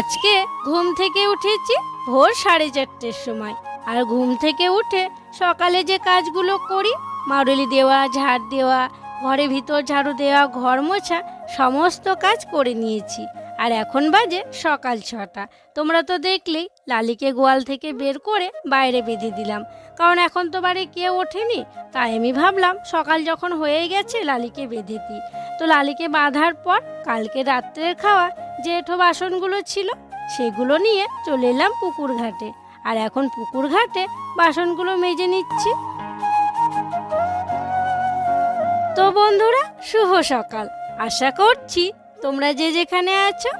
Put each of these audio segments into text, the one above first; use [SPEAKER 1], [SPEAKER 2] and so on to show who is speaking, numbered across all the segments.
[SPEAKER 1] আজকে ঘুম থেকে উঠেছি ভোর সাড়ে চারটের সময়। আর ঘুম থেকে উঠে সকালে যে কাজগুলো করি, মারুলি দেওয়া, ঝাড় দেওয়া, ঘরে ভিতর ঝাড়ু দেওয়া, ঘর মোছা, সমস্ত কাজ করে নিয়েছি। আর এখন বাজে সকাল ছটা। তোমরা তো দেখলেই লালিকে গোয়াল থেকে বের করে বাইরে বেঁধে দিলাম। কারণ এখন তো বাড়ি কেউ ওঠেনি, তাই আমি ভাবলাম সকাল যখন হয়েই গেছে লালিকে বেঁধে দিই। তো লালিকে বাঁধার পর কালকে রাত্রের খাওয়া এঁঠো বাসনগুলো ছিল, সেগুলো নিয়ে চলে এলাম পুকুর ঘাটে। আর এখন পুকুর ঘাটে বাসনগুলো মেজে নিচ্ছি। তো বন্ধুরা, শুভ সকাল। আশা করছি তোমরা যে যেখানে আছো,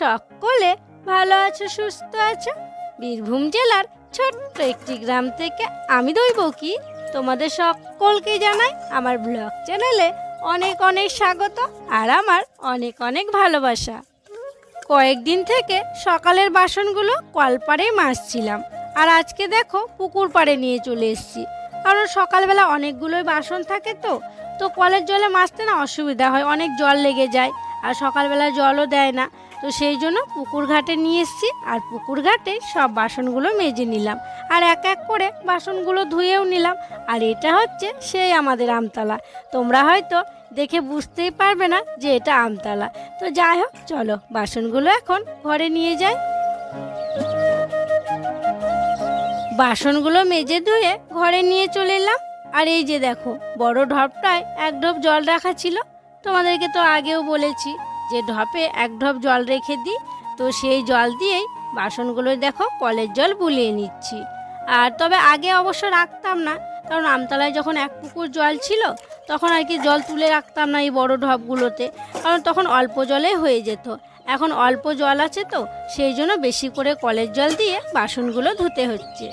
[SPEAKER 1] সকলে ভালো আছো, সুস্থ আছো। বীরভূম জেলার ছোট্ট একটি গ্রাম থেকে আমি দইব কি তোমাদের সকলকে জানাই আমার ব্লগ চ্যানেলে অনেক অনেক স্বাগত আর আমার অনেক অনেক ভালোবাসা। কয়েকদিন থেকে সকালের বাসনগুলো কলপাড়ে মাজছিলাম। আর আজকে দেখো পুকুর পাড়ে নিয়ে চলে এসেছি। কারণ সকালবেলা অনেকগুলোই বাসন থাকে তো তো কলের জলে মাজতে না অসুবিধা হয়, অনেক জল লেগে যায়। আর সকালবেলা জলও দেয় না। তো সেই জন্য পুকুর ঘাটে নিয়ে এসেছি আর পুকুর ঘাটে সব বাসনগুলো মেজে নিলাম। আর এক এক করে বাসনগুলো ধুয়েও নিলাম। আর এটা হচ্ছে সেই আমাদের আমতলা। তোমরা হয়তো দেখে বুঝতেই পারবে না যে এটা আমতলা। তো যাই হোক, চলো বাসনগুলো এখন ঘরে নিয়ে যাই। বাসনগুলো মেজে ধুয়ে ঘরে নিয়ে চলে এলাম। আর এই যে দেখো, বড় ঢপটায় এক ঢপ জল রাখা ছিল। তোমাদেরকে তো আগেও বলেছি। যে ঢপে এক ঢপ জল রেখে দিই, তো সেই জল দিয়েই বাসনগুলো দেখো কলের জল বুলিয়ে নিচ্ছি। আর তবে আগে অবশ্য রাখতাম না, কারণ আমতলায় যখন এক পুকুর জল ছিল, তখন আর কি জল তুলে রাখতাম না এই বড় ঢপগুলোতে, কারণ তখন অল্প জলে হয়ে যেত। এখন অল্প জল আছে তো, সেই জন্য বেশি করে কলের জল দিয়ে বাসনগুলো ধুতে হচ্ছে।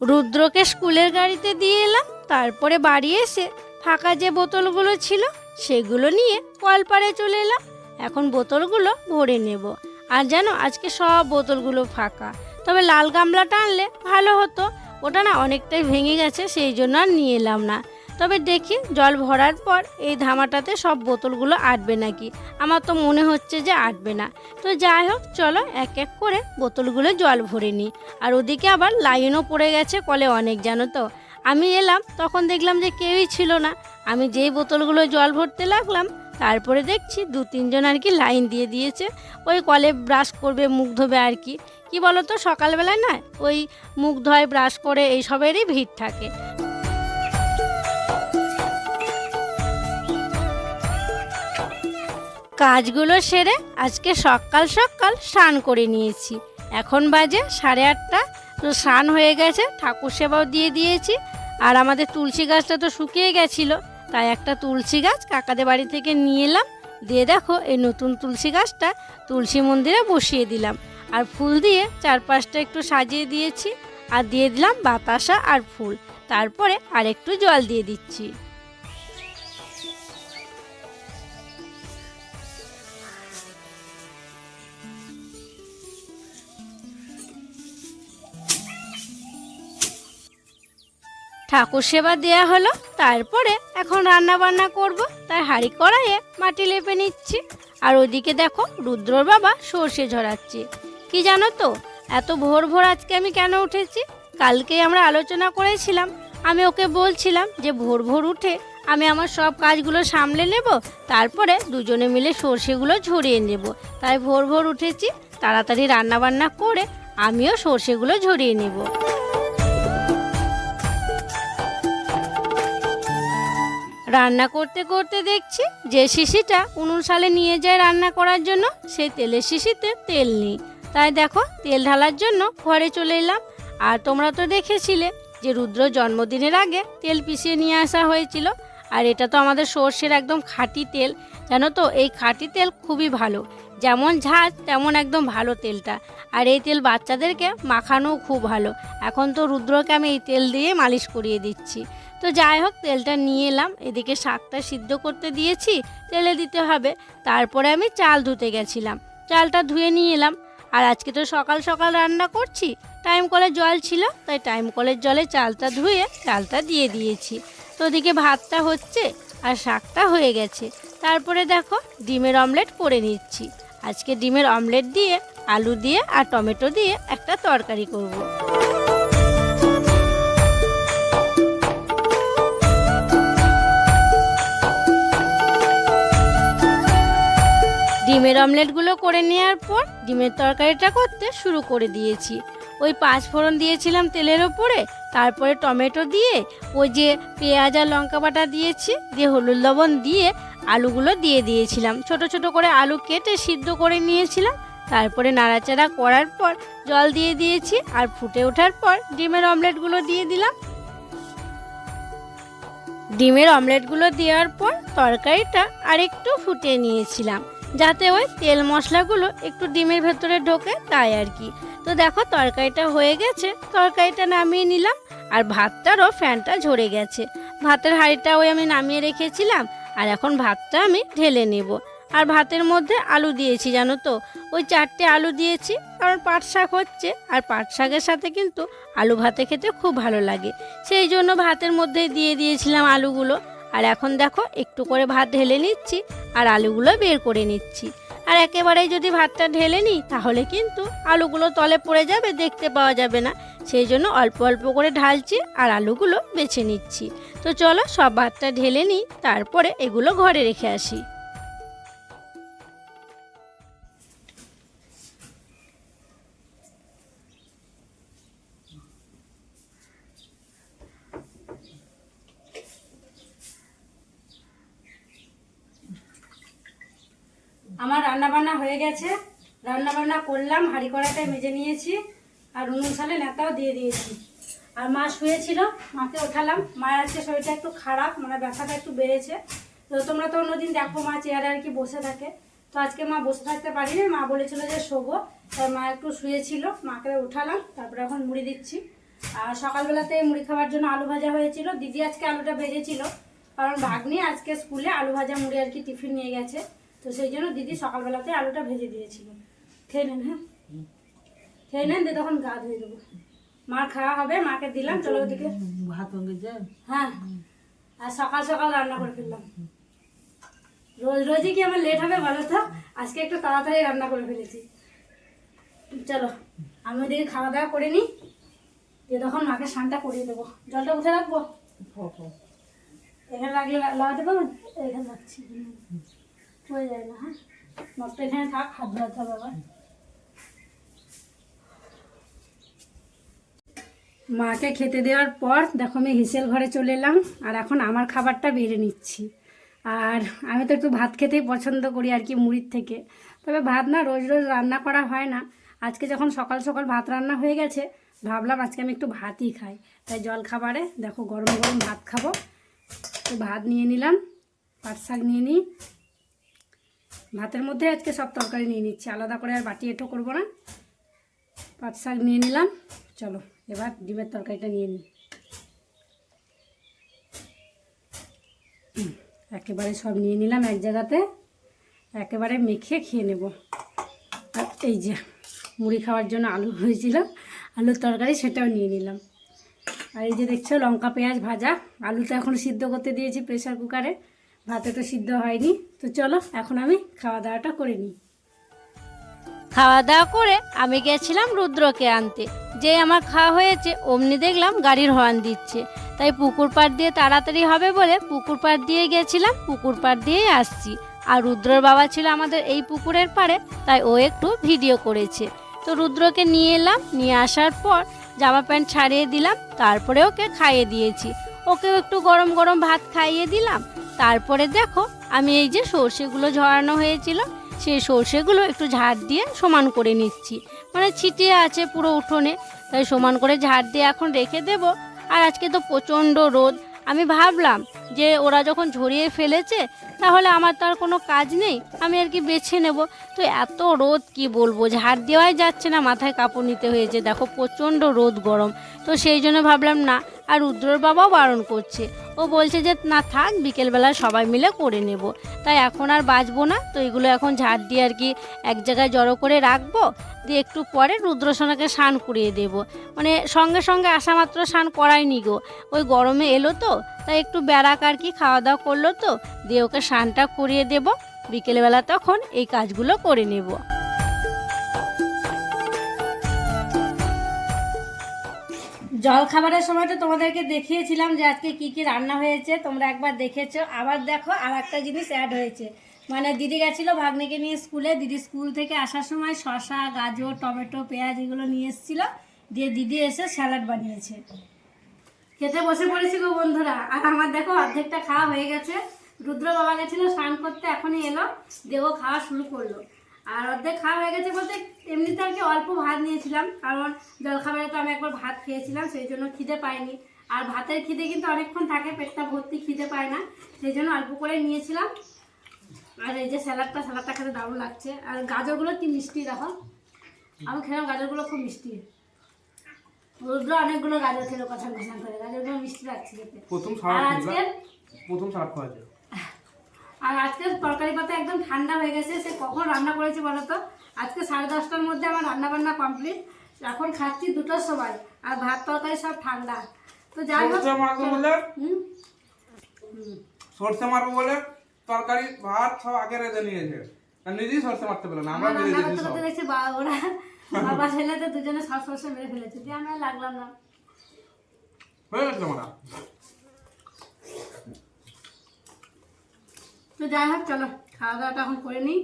[SPEAKER 1] রুদ্রকে স্কুলের গাড়িতে দিয়ে এলাম, তারপরে বাড়ি এসে ফাঁকা যে বোতলগুলো ছিল, সেগুলো নিয়ে কলপাড়ে চলে এলাম। এখন বোতলগুলো ভরে নেব। আর জানো, আজকে সব বোতলগুলো ফাঁকা। তবে লাল গামলাটা আনলে ভালো হতো। ওটা না অনেকটাই ভেঙে গেছে, সেই জন্য আর নিয়ে এলাম না। তবে দেখি, জল ভরার পর এই ধামাটাতে সব বোতলগুলো আটবে নাকি? আমার তো মনে হচ্ছে যে আটবে না। তো যাই হোক, চলো এক এক করে বোতলগুলো জল ভরে নিই। আর ওদিকে আবার লাইনও পড়ে গেছে কলে অনেক, জানো তো? আমি এলাম, তখন দেখলাম যে কেউই ছিল না। আমি যেই বোতলগুলো জল ভরতে লাগলাম, তারপরে দেখছি দু তিনজন আর কি লাইন দিয়ে দিয়েছে। ওই কলে ব্রাশ করবে, মুখ ধোবে আর কি। কি বলো তো সকালবেলায় না, ওই মুখ ধোয় ব্রাশ করে এই সবেরই ভিড় থাকে। কাজগুলো সেরে আজকে সকাল সকাল স্নান করে নিয়েছি। এখন বাজে সাড়ে আটটা, তো স্নান হয়ে গেছে, ঠাকুর সেবাও দিয়ে দিয়েছি। আর আমাদের তুলসী গাছটা তো শুকিয়ে গেছিল, তাই একটা তুলসী গাছ কাকাদের বাড়ি থেকে নিয়ে এলাম। দিয়ে দেখো, এই নতুন তুলসী গাছটা তুলসী মন্দিরে বসিয়ে দিলাম। আর ফুল দিয়ে চারপাশটা একটু সাজিয়ে দিয়েছি। আর দিয়ে দিলাম বাতাসা আর ফুল। তারপরে আর একটু জল দিয়ে দিচ্ছি। ঠাকুর সেবা দেয়া হলো, তারপরে এখন রান্না বান্না করব। তাই হাঁড়ি কড়াইয়ে মাটি লেপে নিচ্ছি। আর ওদিকে দেখো রুদ্রর বাবা সর্ষে ঝরাচ্ছে। কি জানো তো, এত ভোর ভোর আজকে আমি কেন উঠেছি? কালকেই আমরা আলোচনা করেছিলাম। আমি ওকে বলছিলাম যে ভোর ভোর উঠে আমি আমার সব কাজগুলো সামলে নেব, তারপরে দুজনে মিলে সর্ষেগুলো ঝরিয়ে নেব। তাই ভোর ভোর উঠেছি, তাড়াতাড়ি রান্নাবান্না করে আমিও সর্ষেগুলো ঝরিয়ে নেব। রান্না করতে করতে দেখছি যে শিশিটা উনুন সালে নিয়ে যায় রান্না করার জন্য। সেই তেলের শিশিতে তেল নেই। তাই দেখো, তেল ঢালার জন্য ঘরে চলে এলাম। আর তোমরা তো দেখেছিলে যে রুদ্র জন্মদিনের আগে তেল পিষিয়ে নিয়ে আসা হয়েছিল। আর এটা তো আমাদের সর্ষের একদম খাঁটি তেল। জানো তো, এই খাঁটি তেল খুবই ভালো। যেমন ঝাঁজ তেমন একদম ভালো তেলটা। আর এই তেল বাচ্চাদেরকে মাখানোও খুব ভালো। এখন তো রুদ্রকে আমি এই তেল দিয়ে মালিশ করিয়ে দিচ্ছি। তো যাই হোক, তেলটা নিয়ে এলাম। এদিকে শাকটা সিদ্ধ করতে দিয়েছি, তেলে দিতে হবে। তারপরে আমি চাল ধুতে গেছিলাম। চালটা ধুয়ে নিয়ে এলাম। আর আজকে তো সকাল সকাল রান্না করছি। টাইম কলের জল ছিল, তাই টাইম কলের জলে চালটা ধুয়ে চালটা দিয়ে দিয়েছি। তো ওদিকে ভাতটা হচ্ছে আর শাকটা হয়ে গেছে। তারপরে দেখো, ডিমের অমলেট করে নিচ্ছি। আজকে ডিমের অমলেট দিয়ে আলু দিয়ে আর টমেটো দিয়ে একটা তরকারি করব। ডিমের অমলেটগুলো করে নেওয়ার পর ডিমের তরকারিটা করতে শুরু করে দিয়েছি। ওই পাঁচ ফোড়ন দিয়েছিলাম তেলের ওপরে, তারপরে টমেটো দিয়ে, ওই যে পেঁয়াজ আর লঙ্কা বাটা দিয়েছি, দিয়ে হলুদ লবণ দিয়ে আলুগুলো দিয়ে দিয়েছিলাম। ছোট ছোট করে আলু কেটে সিদ্ধ করে নিয়েছিলাম, তারপরে নাড়াচাড়া করার পর জল দিয়ে দিয়েছি আর ফুটে ওঠার পর ডিমের অমলেটগুলো দিয়ে দিলাম। ডিমের অমলেটগুলো দেওয়ার পর তরকারিটা আরেকটু ফুটিয়ে নিয়েছিলাম। যাতে ওই তেল মশলাগুলো একটু ডিমের ভেতরে ঢোকে তাই আর কি। তো দেখো তরকারিটা হয়ে গেছে, তরকারিটা নামিয়ে নিলাম আর ভাতটারও ফ্যানটা ঝরে গেছে। ভাতের হাঁড়িটা ওই আমি নামিয়ে রেখেছিলাম আর এখন ভাতটা আমি ঢেলে নেব। আর ভাতের মধ্যে আলু দিয়েছি, জানো তো? ওই চারটে আলু দিয়েছি, কারণ পাট শাক হচ্ছে আর পাট শাকের সাথে কিন্তু আলু ভাতে খেতে খুব ভালো লাগে। সেই জন্য ভাতের মধ্যে দিয়ে দিয়েছিলাম আলুগুলো। আর এখন দেখো, একটু করে ভাত ঢেলে নিচ্ছি আর আলুগুলো বের করে নিচ্ছি। আর একেবারেই যদি ভাতটা ঢেলে নিই, তাহলে কিন্তু আলুগুলো তলে পড়ে যাবে, দেখতে পাওয়া যাবে না। সেই জন্য অল্প অল্প করে ঢালছি আর আলুগুলো বেছে নিচ্ছি। তো চলো, সব ভাতটা ঢেলে নিই, তারপরে এগুলো ঘরে রেখে আসি। আমার রান্না বান্না হয়ে গেছে। রান্না বান্না করলাম হাঁড়ি কড়াটায় মেজে নিয়েছি, আর উনুন সালে নেতাও দিয়ে দিয়েছি। আর মা শুয়েছিল, মাকে ওঠালাম। মায়ের আজকে শরীরটা একটু খারাপ মানে ব্যথাটা একটু বেড়েছে। তো তোমরা তো অন্যদিন দেখো, মা চেয়ারে আর কি বসে থাকে। তো আজকে মা বসে থাকতে পারিনি, মা বলেছিল যে শোবো। তাই মা একটু শুয়েছিল, মাকে উঠালাম, তারপরে এখন মুড়ি দিচ্ছি। আর সকালবেলাতে মুড়ি খাওয়ার জন্য আলু ভাজা হয়েছিল। দিদি আজকে আলুটা ভেজেছিল, কারণ ভাগ্নি আজকে স্কুলে আলু ভাজা মুড়ি আর কি টিফিন নিয়ে গেছে। তো সেই জন্য দিদি সকালবেলাতে আলুটা ভেজে দিয়েছিল। খেয়ে নেন হ্যাঁ? খেয়ে নেন দিয়ে তখন গা ধুয়ে দেবো। মার খাওয়া হবে মাকে দিলাম চলো ওদিকে।
[SPEAKER 2] ভাত হ্যাঁ।
[SPEAKER 1] আর সকাল সকাল রান্না করে ফেললাম। রোজ রোজই কি আমার লেট হবে বলো তো? আজকে একটু তাড়াতাড়ি রান্না করে ফেলেছি। চলো আমি ওদিকে খাওয়া দাওয়া করে নিই দিয়ে তখন মাকে স্নানটা করিয়ে দেবো। জলটা উঠে রাখব? এখানে রাখলে লাগাতে পারবেন? এখানে রাখছি। হয়ে যায় না হ্যাঁ? মাকে খেতে দেওয়ার পর দেখো আমি হিসেল ঘরে চলে এলাম, আর এখন আমার খাবারটা বেড়ে নিচ্ছি। আর আমি তো একটু ভাত খেতেই পছন্দ করি আর কি মুড়ির থেকে। তবে ভাত না রোজ রোজ রান্না করা হয় না। আজকে যখন সকাল সকাল ভাত রান্না হয়ে গেছে, ভাবলাম আজকে আমি একটু ভাতই খাই। তাই জল খাবারে দেখো গরম গরম ভাত খাব। তো ভাত নিয়ে নিলাম পাট শাক নিয়ে নিই। ভাতের মধ্যে আজকে সব তরকারি নিয়ে নিচ্ছি। আলাদা করে আর বাটি এঁটো করব না। পাট শাক নিয়ে নিলাম। চলো, এবার ডিমের তরকারিটা নিয়ে নিই। একেবারে সব নিয়ে নিলাম এক জায়গাতে। একেবারে মেখে খেয়ে নেব। আর এই যে, মুড়ি খাওয়ার জন্য আলু হয়েছিল, আলুর তরকারি সেটাও নিয়ে নিলাম। আর এই যে দেখছ, লঙ্কা, পেঁয়াজ ভাজা। আলুটা এখন সিদ্ধ করতে দিয়েছি প্রেসার কুকারে। ভাতে তো সিদ্ধ হয়নি। তো চলো, এখন আমি খাওয়া দাওয়াটা করে নিই। খাওয়া দাওয়া করে আমি গেছিলাম রুদ্রকে আনতে। যে আমার খাওয়া হয়েছে, অমনি দেখলাম গাড়ির হর্ন দিচ্ছে। তাই পুকুর পাড় দিয়ে তাড়াতাড়ি হবে বলে পুকুর পাড় দিয়ে গেছিলাম, পুকুর পাড় দিয়েই আসছি। আর রুদ্রর বাবা ছিল আমাদের এই পুকুরের পাড়ে, তাই ও একটু ভিডিও করেছে। তো রুদ্রকে নিয়ে এলাম, নিয়ে আসার পর জামা প্যান্ট ছাড়িয়ে দিলাম, তারপরে ওকে খাইয়ে দিয়েছি। ওকেও একটু গরম গরম ভাত খাইয়ে দিলাম তারপরে দেখো, আমি এই যে সর্ষেগুলো ঝরানো হয়েছিল, সেই সর্ষেগুলো একটু ঝাড় দিয়ে সমান করে নিচ্ছি। মানে ছিটিয়ে আছে পুরো উঠোনে, তাই সমান করে ঝাড় দিয়ে এখন রেখে দেব। আর আজকে তো প্রচণ্ড রোদ। আমি ভাবলাম যে ওরা যখন ঝরিয়ে ফেলেছে, তাহলে আমার তো আর কোনো কাজ নেই, আমি আর কি বেছে নেব। তো এত রোদ, কি বলব? ঝাড় দেওয়াই যাচ্ছে না, মাথায় কাপড় নিতে হয়েছে। দেখো, প্রচণ্ড রোদ গরম। তো সেই জন্য ভাবলাম, না, আর রুদ্রর বাবাও বারণ করছে। ও বলছে যে, না থাক, বিকেলবেলা সবাই মিলে করে নেব। তাই এখন আর বাঁচবো না। তো এগুলো এখন ঝাড় দিয়ে আর কি এক জায়গায় জড়ো করে রাখব। দিয়ে একটু পরে রুদ্রসোনাকে স্নান করিয়ে দেব। মানে সঙ্গে সঙ্গে আসা মাত্র স্নান করাইনি গো। ওই গরমে এলো তো, তাই একটু বেড়াক আর কি খাওয়া দাওয়া করল তো। দিয়ে ওকে স্নানটা করিয়ে দেব। বিকেলবেলা তখন এই কাজগুলো করে নেব। জল খাবারের সময় তো তোমাদেরকে দেখিয়েছিলাম যে আজকে কি কি রান্না হয়েছে, তোমরা একবার দেখেছ। আবার দেখো আর একটা জিনিস অ্যাড হয়েছে। মানে দিদি গেছিল ভাগ্নেকে নিয়ে স্কুলে, দিদি স্কুল থেকে আসার সময় শশা গাজর, টমেটো, পেঁয়াজ এগুলো নিয়ে এসেছিল। দিয়ে দিদি এসে স্যালাড বানিয়েছে। খেতে বসে পড়েছি গো বন্ধুরা। আর আমার দেখো, অর্ধেকটা খাওয়া হয়ে গেছে। রুদ্র বাবা গেছিল স্নান করতে, এখনই এলো। দেবো খাওয়া শুরু করল। আর অর্ধেক খাওয়া হয়ে গেছে বলতে এমনিতে আর কি অল্প ভাত নিয়েছিলাম। কারণ জলখাবারে তো আমি একবার ভাত খেয়েছিলাম সেই জন্য খিদে পাইনি। আর ভাতের খিদে কিন্তু অনেকক্ষণ থাকে পেটটা ভর্তি খিদে পায় না সেই জন্য অল্প করে নিয়েছিলাম। আর এই যে স্যালাডটা স্যালাডটা খেতে দারুণ লাগছে। আর গাজরগুলো কি মিষ্টি দেখো? আমি খেলাম গাজরগুলো খুব মিষ্টি। রুদ্র অনেকগুলো গাজর খেলো কথা ঘোষণা করে। গাজরগুলো মিষ্টি লাগছে খেতে।
[SPEAKER 2] প্রথম
[SPEAKER 1] আর আজকে
[SPEAKER 2] প্রথম সারা খাওয়াছে
[SPEAKER 1] আর আজকে তরকারি পাতা একদম ঠান্ডা হয়ে গেছে সে কখন রান্না করেছি বলো তো? আজকে সাড়ে দশটার মধ্যে আমার রান্না বান্না কমপ্লিট এখন খাচ্ছি দুটোর সময় আর ভাত তরকারি সব ঠান্ডা। তো যাই হোক
[SPEAKER 2] সরষে মারবো বলে? তরকারি ভাত সব আগে রেঁধে নিয়েছে। নিজেই সরষে মারতে পেল না আমরা
[SPEAKER 1] রান্না করতে করতে দেখছি বা- ওরা বাবা ছেলে তো দুজনে সব সরষে মেরে ফেলেছে দিয়ে আমি লাগলাম না।
[SPEAKER 2] হয়ে গেছে
[SPEAKER 1] তো যাই হোক, চলো খাওয়া দাওয়াটা এখন করে নিই।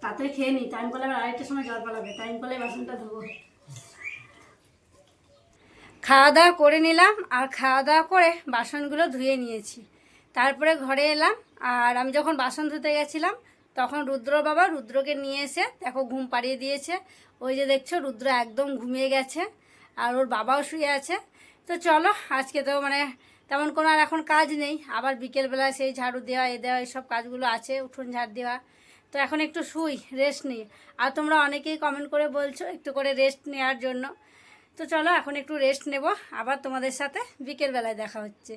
[SPEAKER 1] তাড়াতাড়ি খেয়ে নিই। টাইম করলে আবার আরেকটার সময় জল পালাবে। টাইম করলে বাসনটা ধোবো। খাওয়া দাওয়া করে নিলাম আর খাওয়া দাওয়া করে বাসনগুলো ধুয়ে নিয়েছি। তারপরে ঘরে এলাম আর আমি যখন বাসন ধুতে গেছিলাম, তখন রুদ্র বাবা রুদ্রকে নিয়ে এসে দেখো ঘুম পাড়িয়ে দিয়েছে। ওই যে দেখছ, রুদ্র একদম ঘুমিয়ে গেছে আর ওর বাবাও শুয়ে আছে। তো চলো, আজকে তো মানে তেমন কোনো আর এখন কাজ নেই। আবার বিকেলবেলা সেই ঝাড়ু দেওয়া, এ দেওয়া এইসব কাজগুলো আছে, উঠোন ঝাড় দেওয়া। তো এখন একটু শুই রেস্ট নিই। আর তোমরা অনেকেই কমেন্ট করে বলছো একটু করে রেস্ট নেওয়ার জন্য। তো চলো এখন একটু রেস্ট নেব, আবার তোমাদের সাথে বিকেলবেলায় দেখা হচ্ছে।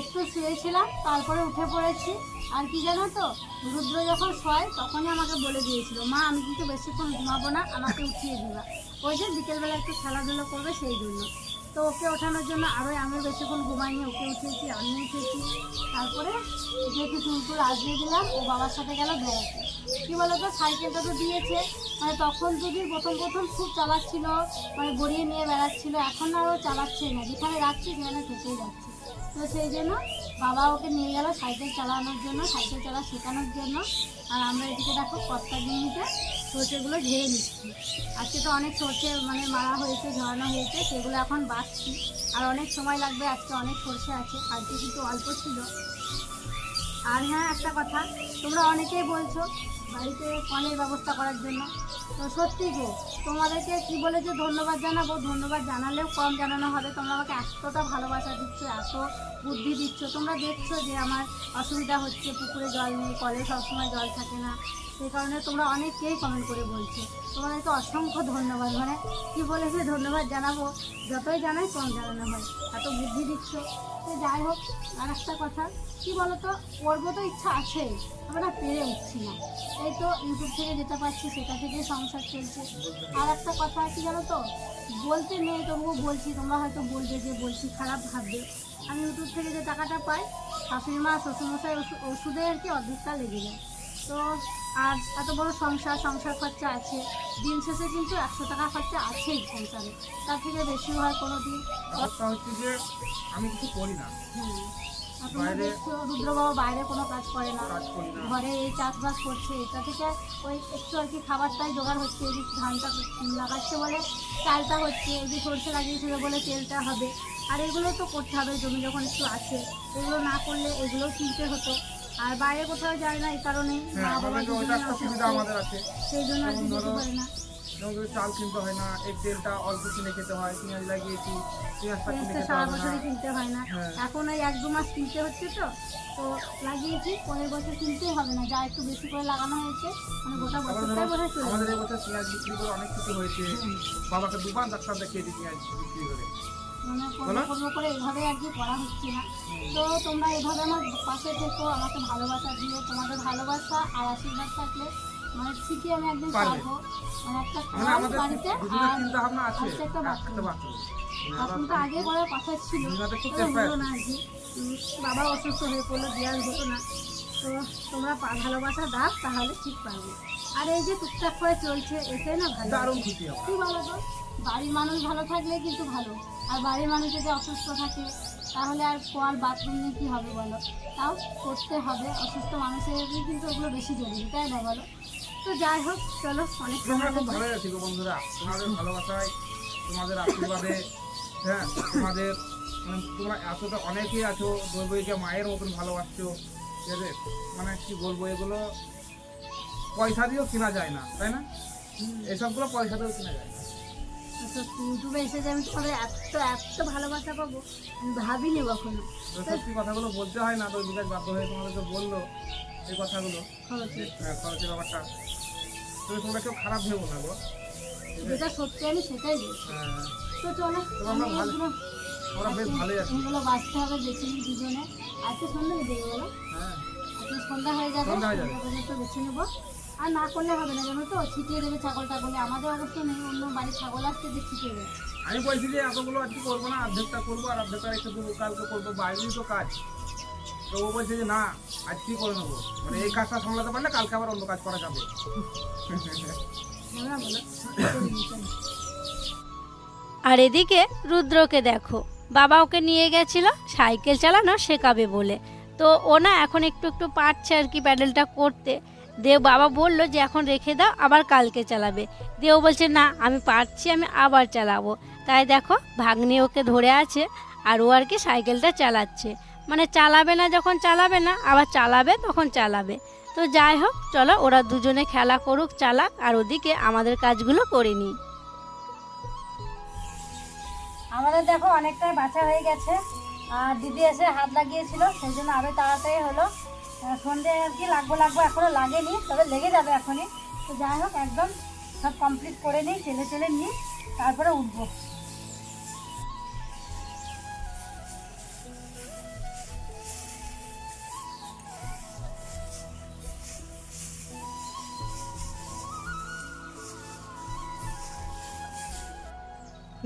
[SPEAKER 1] একটু শুয়েছিলাম, তারপরে উঠে পড়েছি। আর কি জানো তো? রুদ্র যখন শয়, তখনই আমাকে বলে দিয়েছিল, মা, আমি কিন্তু বেশিক্ষণ ঘুমাবো না, আমাকে উঠিয়ে দিবা। ওই যে বিকেলবেলা একটু খেলাধুলো করবে সেই জন্য। তো ওকে ওঠানোর জন্য আরও আমি বেশিক্ষণ ঘুমাইনি, ওকে উঠিয়েছি আমি উঠেছি তারপরে একটু চুলকুল আসিয়ে দিলাম, ও বাবার সাথে গেল বেড়াতে। কী বলতো, সাইকেলটা তো দিয়েছে মানে তখন যদি প্রথম প্রথম খুব চালাচ্ছিল মানে গড়িয়ে নিয়ে বেড়াচ্ছিল, এখন আর ও চালাচ্ছে না। যেখানে রাখছি, সেখানে থেকেই যাচ্ছে। তো সেই জন্য বাবা ওকে নিয়ে গেল সাইকেল চালানোর জন্য, সাইকেল চালা শেখানোর জন্য। আর আমরা এদিকে দেখো কত্তা জমিতে সর্ষেগুলো ঝেড়ে নিচ্ছি। আজকে তো অনেক সর্ষে মানে মারা হয়েছে, ঝরানো হয়েছে, সেগুলো এখন বাঁচছি। আর অনেক সময় লাগবে, আজকে অনেক সর্ষে আছে, আজকে কিন্তু অল্প ছিল। আর হ্যাঁ একটা কথা, তোমরা অনেকেই বলছো বাড়িতে কলের ব্যবস্থা করার জন্য। তো সত্যি গো তোমাদেরকে কি বলে যে ধন্যবাদ জানাব? ধন্যবাদ জানালেও কম জানানো হবে। তোমরা আমাকে এতটা ভালোবাসা দিচ্ছ, এত বুদ্ধি দিচ্ছ। তোমরা দেখছ যে আমার অসুবিধা হচ্ছে, পুকুরে জল নেই, কলে সবসময় জল থাকে না। সেই কারণে তোমরা অনেককেই কমেন্ট করে বলছো। তোমাদেরকে অসংখ্য ধন্যবাদ মানে কি বলেছে ধন্যবাদ জানাব। যতই জানাই কম জানানো হয়। এত বুদ্ধি দিচ্ছ। তো যাই হোক আর একটা কথা, কি বলতো করব তো ইচ্ছা আছে, আমরা পেরে উঠছি না। এই তো ইউটিউব থেকে যেটা পাচ্ছি সেটা থেকে সংসার চলছে। আর একটা কথা কি জানো তো বলতে নেই তবুও বলছি, তোমরা হয়তো বলবে যে বলছি খারাপ ভাববে। আমি ইউটিউব থেকে যে টাকাটা পাই শাশুড়ি মা শ্বশুরমশাই ওষু- ওষুধে আর কি অর্ধেকটা লেগে যায়। তো আর এত বড় সংসার সংসার খরচা আছে। দিন শেষে কিন্তু একশো টাকা খরচা আছেই সংসারে। তার থেকে বেশি হয় কোনো দিন
[SPEAKER 2] হচ্ছে যে আমি কিছু করি না।
[SPEAKER 1] রুদ্রবাবু বাইরে কোনো কাজ করে না। ঘরে এই চাষবাস করছে এটা থেকে ওই একটু আর কি খাবারটাই জোগাড় হচ্ছে যে ধানটা লাগাচ্ছে বলে চালটা হচ্ছে যে সরষে লাগিয়েছিল বলে তেলটা হবে। আর এগুলো তো করতে হবে জমি যখন একটু আছে এগুলো না করলে এগুলো কিনতে হতো। আর বাইরে কোথাও যায় না এই কারণে
[SPEAKER 2] হ্যাঁ
[SPEAKER 1] মা বাবা সেই জন্য আর কি
[SPEAKER 2] যেমন
[SPEAKER 1] পারে না।
[SPEAKER 2] চাল কিনতে হয় না এই তেলটা অল্প কিনে খেতে হয় পেঁয়াজ লাগিয়েছি পেঁয়াজটা কিনে
[SPEAKER 3] সারা বছরই কিনতে হয় না।
[SPEAKER 2] হ্যাঁ।
[SPEAKER 3] এখন ওই এক দু মাস কিনতে হচ্ছে তো তো লাগিয়েছি পরের বছর কিনতেই হবে না যা একটু বেশি করে লাগানো হয়েছে মানে গোটা বছরটাই বোধহয়
[SPEAKER 2] আমাদের এবছর পেঁয়াজ বিক্রি করে অনেক কিছু হয়েছে বাবাকে দুবার ডাক্তার দেখিয়েছি পেঁয়াজ বিক্রি করে।
[SPEAKER 3] মানে করব করব করে এইভাবে আর কি করা হচ্ছে না। তো তোমরা এইভাবে আমার পাশে থেকো আমাকে ভালোবাসা দিও। তোমাদের ভালোবাসা আর আশীর্বাদ থাকলে মানে ঠিকই আমি একদিন
[SPEAKER 2] পারবে।
[SPEAKER 3] মানে একটা
[SPEAKER 2] মানে আমাদের
[SPEAKER 3] বাড়িতে আর একটা
[SPEAKER 2] মানে
[SPEAKER 3] এখন তো আগে করার কথা ছিল। হলো না আর কি। বাবা অসুস্থ হয়ে পড়ল দেওয়ার হতো না। তো তোমরা ভালোবাসা দাও তাহলে ঠিক পারবে। আর এই যে টুকটাক করে চলছে এটাই না ভালো কি বলো তো? বাড়ির মানুষ ভালো থাকলে কিন্তু ভালো। আর বাড়ির মানুষ যদি অসুস্থ থাকে তাহলে আর কল বাথরুম নিয়ে কী হবে বলো? তাও করতে হবে। অসুস্থ মানুষের কিন্তু ওগুলো বেশি জরুরি তাই না বলো? তো যাই হোক চলো অনেক
[SPEAKER 2] তোমরা
[SPEAKER 3] সময়
[SPEAKER 2] খুব
[SPEAKER 3] হলো।
[SPEAKER 2] ভালো আছি বন্ধুরা। তোমাদের ভালোবাসায় তোমাদের আশীর্বাদে হ্যাঁ তোমাদের মানে তোমরা এতটা অনেকেই আছো দৈবইকে মায়ের মতন ভালোবাসছো ঠিক আছে মানে কি বলব এগুলো পয়সা দিয়েও কেনা যায় না তাই না? এসবগুলো পয়সা দিয়েও কেনা যায় না।
[SPEAKER 3] তো ইউটিউবে এসে যে আমি তোমাদের এত এত ভালোবাসা পাবো আমি ভাবিনি কখনো।
[SPEAKER 2] তো সত্যি কথাগুলো বলতে হয় না? তো বিকাশ বাধ্য হয়ে তোমাদেরকে বলল এই কথাগুলো।
[SPEAKER 3] খরচে
[SPEAKER 2] হ্যাঁ, খরচের ব্যাপারটা। তুমি তোমরা কেউ খারাপ ভেবো না গো।
[SPEAKER 3] যেটা সত্যি আমি সেটাই
[SPEAKER 2] হ্যাঁ,
[SPEAKER 3] তো চলো
[SPEAKER 2] তো আমরা বেশ ভালোই আছো।
[SPEAKER 3] এগুলো বাঁচতে হবে নিই দুজনে। আজকে সন্ধ্যা যাবে বলো।
[SPEAKER 2] হ্যাঁ।
[SPEAKER 3] আজকে সন্ধ্যা হয়ে যাবে।
[SPEAKER 2] সন্ধ্যা হয়ে যাবে।
[SPEAKER 3] পর্যন্ত বেছে নেব। আর না করলে হবে না জানো তো? ছিটিয়ে দেবে ছাগল টাগলে। আমাদের অবস্থা নেই অন্য বাড়ির ছাগল আসছে যে ছিটিয়ে দেবে।
[SPEAKER 2] আমি বলছি যে এতগুলো আজকে করব না? অর্ধেকটা করব আর অর্ধেকটা রেখে দেবো কালকে করব বাইরেই তো কাজ। তো ও বলছে যে না আজকেই করে নেব? মানে এই কাজটা সামলাতে পারলে কালকে আবার অন্য কাজ করা যাবে।
[SPEAKER 3] চলো।
[SPEAKER 1] আর এদিকে রুদ্রকে দেখো বাবা ওকে নিয়ে গেছিল সাইকেল চালানো শেখাবে বলে। তো ও না এখন একটু একটু পারছে আর কি প্যাডেলটা করতে। দেও বাবা বলল যে, এখন রেখে দাও, আবার কালকে চালাবে। দেও বলছে, না, আমি পারছি, আমি আবার চালাবো। তাই দেখো, ভাগ্নি ওকে ধরে আছে আর ও আর কি সাইকেলটা চালাচ্ছে। মানে চালাবে না যখন চালাবে না, আবার চালাবে তখন চালাবে। তো যাই হোক, চলো ওরা দুজনে খেলা করুক, চালাক আর ওদিকে আমাদের কাজগুলো করে নিই।
[SPEAKER 3] আমাদের দেখো অনেকটাই বাঁচা হয়ে গেছে। আর দিদি এসে হাত লাগিয়েছিল, সেই জন্য আরও তাড়াতাড়ি হলো। সন্ধে আর কি লাগবো লাগবো এখনও লাগেনি, তবে লেগে যাবে এখনই। তো যাই হোক, একদম সব কমপ্লিট করে নিই চেলে চেলে নিই, তারপরে উঠবো।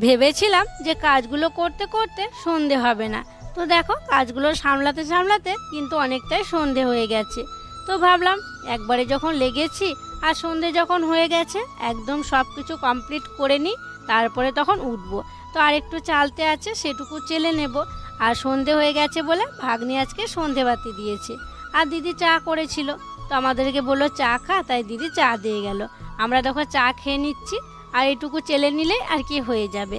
[SPEAKER 1] ভেবেছিলাম যে কাজগুলো করতে করতে সন্ধে হবে না। তো দেখো, কাজগুলো সামলাতে সামলাতে কিন্তু অনেকটাই সন্ধে হয়ে গেছে। তো ভাবলাম, একবারে যখন লেগেছি আর সন্ধে যখন হয়ে গেছে, একদম সব কিছু কমপ্লিট করে নিই, তারপরে তখন উঠবো। তো আর একটু চালতে আছে, সেটুকু চেলে নেব। আর সন্ধে হয়ে গেছে বলে ভাগ্নি আজকে সন্ধে বাতি দিয়েছে। আর দিদি চা করেছিল, তো আমাদেরকে বলল, চা খা। তাই দিদি চা দিয়ে গেল। আমরা দেখো চা খেয়ে নিচ্ছি, আর এটুকু চেলে নিলেই আর কি হয়ে যাবে।